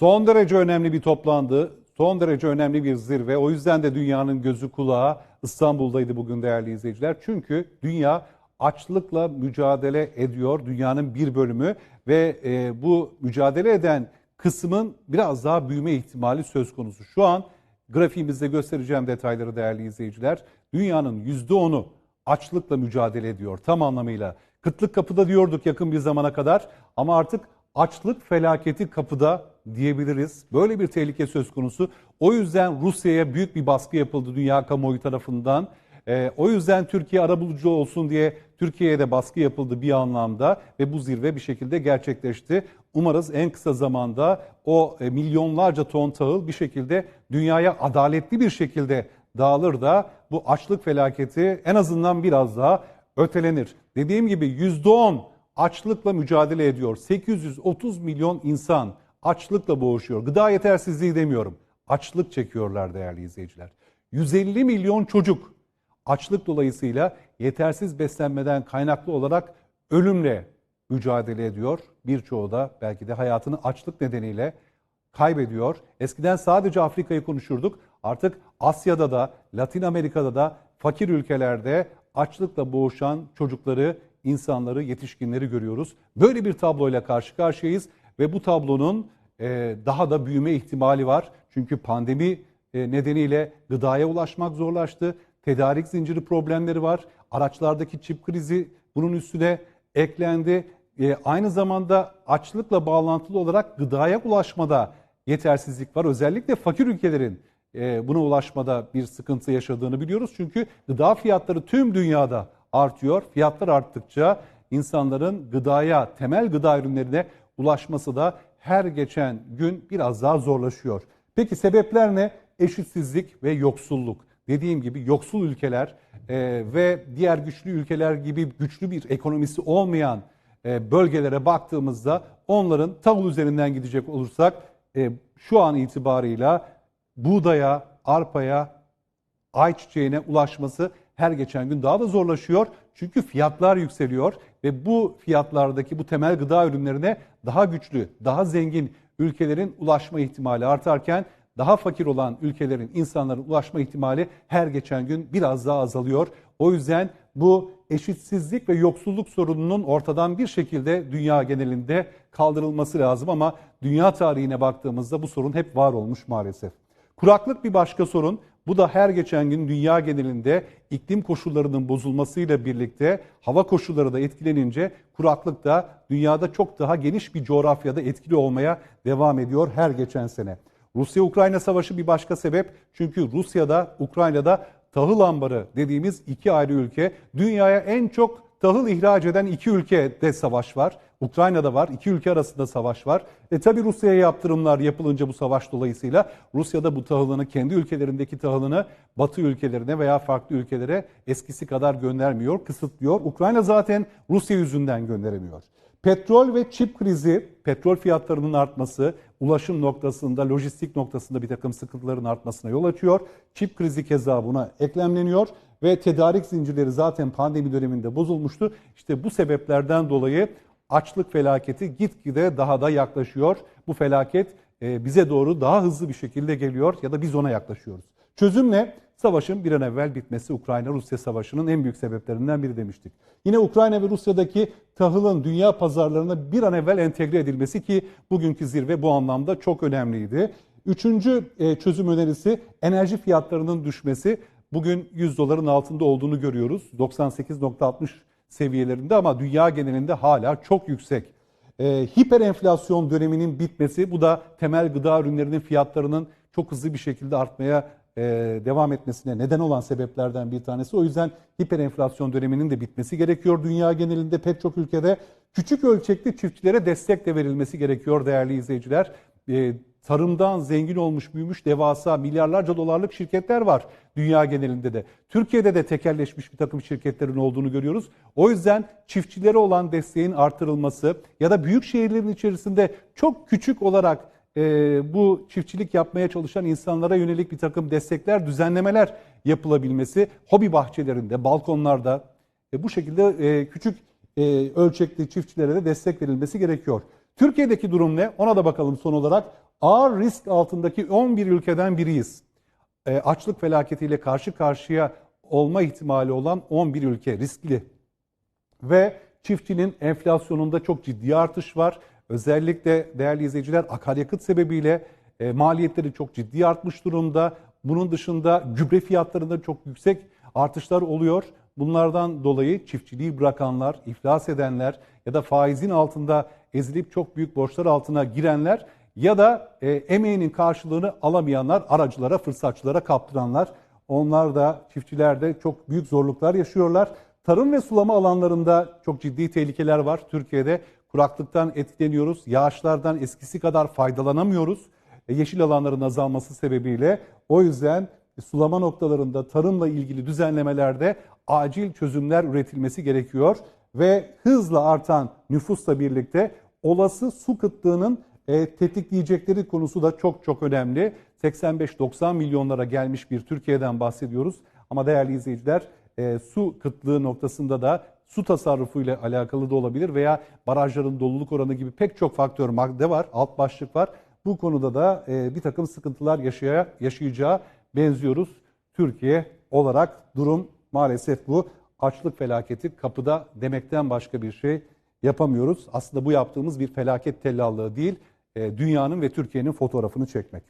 Son derece önemli bir toplandı. Son derece önemli bir zirve. O yüzden de dünyanın gözü kulağı İstanbul'daydı bugün değerli izleyiciler. Çünkü dünya açlıkla mücadele ediyor. Dünyanın bir bölümü ve e, bu mücadele eden kısmın biraz daha büyüme ihtimali söz konusu. Şu an grafiğimizde göstereceğim detayları değerli izleyiciler. Dünyanın %10'u açlıkla mücadele ediyor tam anlamıyla. Kıtlık kapıda diyorduk yakın bir zamana kadar ama artık açlık felaketi kapıda diyebiliriz. Böyle bir tehlike söz konusu. O yüzden Rusya'ya büyük bir baskı yapıldı dünya kamuoyu tarafından. Ee, o yüzden Türkiye arabulucu olsun diye Türkiye'ye de baskı yapıldı bir anlamda ve bu zirve bir şekilde gerçekleşti. Umarız en kısa zamanda o e, milyonlarca ton tahıl bir şekilde dünyaya adaletli bir şekilde dağılır da bu açlık felaketi en azından biraz daha ötelenir. Dediğim gibi %10 açlıkla mücadele ediyor. 830 milyon insan açlıkla boğuşuyor. Gıda yetersizliği demiyorum. Açlık çekiyorlar değerli izleyiciler. 150 milyon çocuk açlık dolayısıyla yetersiz beslenmeden kaynaklı olarak ölümle mücadele ediyor. Birçoğu da belki de hayatını açlık nedeniyle kaybediyor. Eskiden sadece Afrika'yı konuşurduk. Artık Asya'da da, Latin Amerika'da da fakir ülkelerde açlıkla boğuşan çocukları, insanları, yetişkinleri görüyoruz. Böyle bir tabloyla karşı karşıyayız ve bu tablonun e, daha da büyüme ihtimali var. Çünkü pandemi e, nedeniyle gıdaya ulaşmak zorlaştı. Tedarik zinciri problemleri var. Araçlardaki çip krizi bunun üstüne eklendi. E, aynı zamanda açlıkla bağlantılı olarak gıdaya ulaşmada yetersizlik var. Özellikle fakir ülkelerin buna ulaşmada bir sıkıntı yaşadığını biliyoruz. Çünkü gıda fiyatları tüm dünyada artıyor. Fiyatlar arttıkça insanların gıdaya, temel gıda ürünlerine ulaşması da her geçen gün biraz daha zorlaşıyor. Peki sebepler ne? Eşitsizlik ve yoksulluk. Dediğim gibi yoksul ülkeler e, ve diğer güçlü ülkeler gibi güçlü bir ekonomisi olmayan e, bölgelere baktığımızda onların tahıl üzerinden gidecek olursak e, şu an itibarıyla buğdaya, arpaya, ayçiçeğine ulaşması her geçen gün daha da zorlaşıyor. Çünkü fiyatlar yükseliyor ve bu fiyatlardaki bu temel gıda ürünlerine daha güçlü, daha zengin ülkelerin ulaşma ihtimali artarken daha fakir olan ülkelerin insanların ulaşma ihtimali her geçen gün biraz daha azalıyor. O yüzden bu eşitsizlik ve yoksulluk sorununun ortadan bir şekilde dünya genelinde kaldırılması lazım ama dünya tarihine baktığımızda bu sorun hep var olmuş maalesef. Kuraklık bir başka sorun. Bu da her geçen gün dünya genelinde iklim koşullarının bozulmasıyla birlikte hava koşulları da etkilenince kuraklık da dünyada çok daha geniş bir coğrafyada etkili olmaya devam ediyor her geçen sene. Rusya-Ukrayna savaşı bir başka sebep. Çünkü Rusya'da, Ukrayna'da tahıl ambarı dediğimiz iki ayrı ülke. Dünyaya en çok tahıl ihraç eden iki ülkede savaş var. Ukrayna'da var. iki ülke arasında savaş var. E tabi Rusya'ya yaptırımlar yapılınca bu savaş dolayısıyla Rusya'da bu tahılını kendi ülkelerindeki tahılını Batı ülkelerine veya farklı ülkelere eskisi kadar göndermiyor, kısıtlıyor. Ukrayna zaten Rusya yüzünden gönderemiyor. Petrol ve çip krizi, petrol fiyatlarının artması, ulaşım noktasında, lojistik noktasında bir takım sıkıntıların artmasına yol açıyor. Çip krizi keza buna eklemleniyor ve tedarik zincirleri zaten pandemi döneminde bozulmuştu. İşte bu sebeplerden dolayı açlık felaketi gitgide daha da yaklaşıyor. Bu felaket e, bize doğru daha hızlı bir şekilde geliyor ya da biz ona yaklaşıyoruz. Çözüm ne? Savaşın bir an evvel bitmesi Ukrayna-Rusya savaşının en büyük sebeplerinden biri demiştik. Yine Ukrayna ve Rusya'daki tahılın dünya pazarlarına bir an evvel entegre edilmesi ki bugünkü zirve bu anlamda çok önemliydi. Üçüncü e, çözüm önerisi enerji fiyatlarının düşmesi. Bugün 100 doların altında olduğunu görüyoruz. 98.60 seviyelerinde ama dünya genelinde hala çok yüksek. E, hiper enflasyon döneminin bitmesi bu da temel gıda ürünlerinin fiyatlarının çok hızlı bir şekilde artmaya e, devam etmesine neden olan sebeplerden bir tanesi. O yüzden hiper enflasyon döneminin de bitmesi gerekiyor. Dünya genelinde pek çok ülkede küçük ölçekli çiftçilere destek de verilmesi gerekiyor değerli izleyiciler. E, tarımdan zengin olmuş, büyümüş devasa milyarlarca dolarlık şirketler var dünya genelinde de. Türkiye'de de tekelleşmiş bir takım şirketlerin olduğunu görüyoruz. O yüzden çiftçilere olan desteğin artırılması ya da büyük şehirlerin içerisinde çok küçük olarak e, bu çiftçilik yapmaya çalışan insanlara yönelik bir takım destekler, düzenlemeler yapılabilmesi, hobi bahçelerinde, balkonlarda e, bu şekilde e, küçük e, ölçekli çiftçilere de destek verilmesi gerekiyor. Türkiye'deki durum ne? Ona da bakalım son olarak. Ağır risk altındaki 11 ülkeden biriyiz. E, açlık felaketiyle karşı karşıya olma ihtimali olan 11 ülke riskli. Ve çiftçinin enflasyonunda çok ciddi artış var. Özellikle değerli izleyiciler akaryakıt sebebiyle e, maliyetleri çok ciddi artmış durumda. Bunun dışında gübre fiyatlarında çok yüksek artışlar oluyor. Bunlardan dolayı çiftçiliği bırakanlar, iflas edenler ya da faizin altında ezilip çok büyük borçlar altına girenler ya da e, emeğinin karşılığını alamayanlar, aracılara, fırsatçılara kaptıranlar. Onlar da çiftçiler de çok büyük zorluklar yaşıyorlar. Tarım ve sulama alanlarında çok ciddi tehlikeler var. Türkiye'de kuraklıktan etkileniyoruz. Yağışlardan eskisi kadar faydalanamıyoruz. E, yeşil alanların azalması sebebiyle. O yüzden sulama noktalarında tarımla ilgili düzenlemelerde acil çözümler üretilmesi gerekiyor. Ve hızla artan nüfusla birlikte olası su kıtlığının e, tetikleyecekleri konusu da çok çok önemli. 85-90 milyonlara gelmiş bir Türkiye'den bahsediyoruz. Ama değerli izleyiciler e, su kıtlığı noktasında da su tasarrufu ile alakalı da olabilir veya barajların doluluk oranı gibi pek çok faktör madde var, alt başlık var. Bu konuda da e, bir takım sıkıntılar yaşaya, yaşayacağı benziyoruz. Türkiye olarak durum maalesef bu. Açlık felaketi kapıda demekten başka bir şey yapamıyoruz. Aslında bu yaptığımız bir felaket tellallığı değil, e, dünyanın ve Türkiye'nin fotoğrafını çekmek.